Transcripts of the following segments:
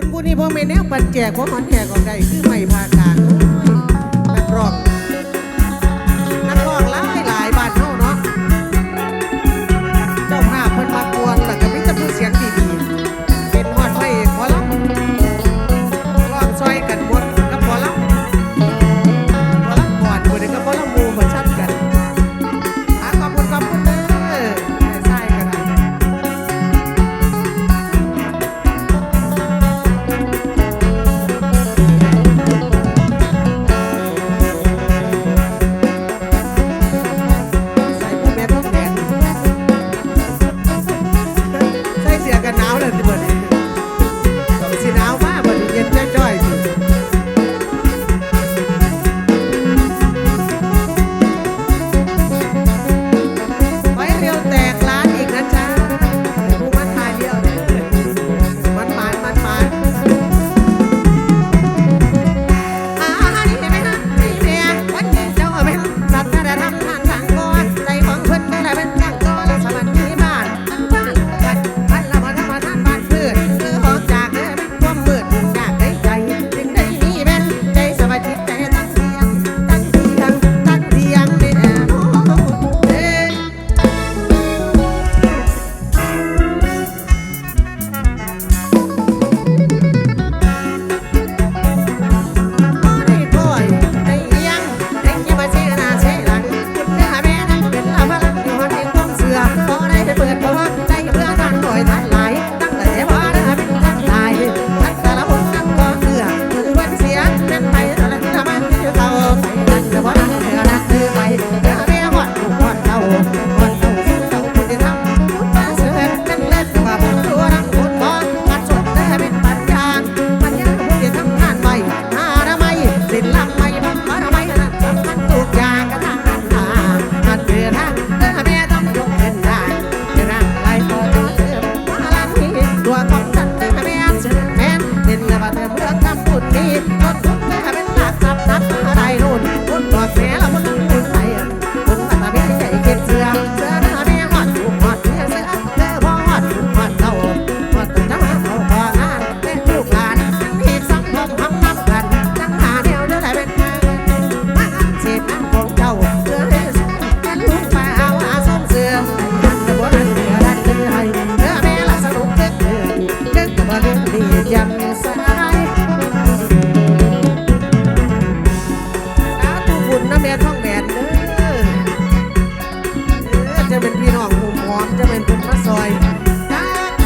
บุญบุญนี่พ่อแม่แนวปัดแจกพ่อหอนแจกออกได้คือไม่พากางมันรอง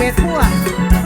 mejor.